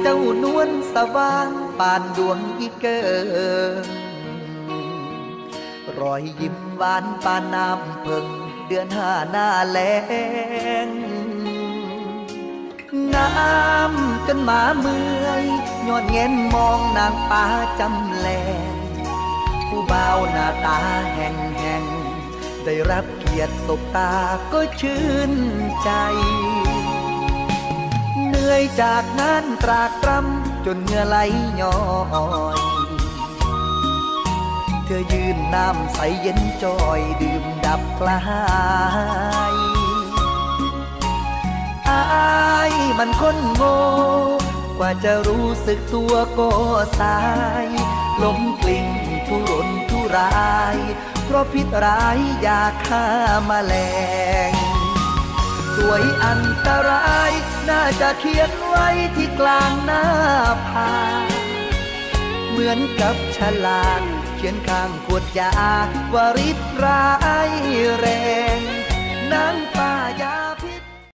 เจ้านวลสว่างปานดวงอีเกิงรอยยิ้มหวานปานน้ำเพิงเดือนห้าหน้าแลงงามจนหมาเมื่อยยอนเงินมองนางป้าจำแลงผู้เบาหน้าตาแห่งแห่งได้รับเกียรติสบตาก็ชื่นใจ ยจากงานตรากตรำจนเหงื่อไหลย้อยเธอยืนน้ำใสเย็นจอยดื่มดับกลายอายมันคนโง่กว่าจะรู้สึกตัวก็สายล้มกลิ้งทุรนทุราย เพราะพิษร้ายยาฆ่ามาแมลง สวยอันตราย น่าจะเขียนไว้ที่กลางหน้าผาเหมือนกับฉลากเขียนข้างขวดยาว่าริบร้ายแรง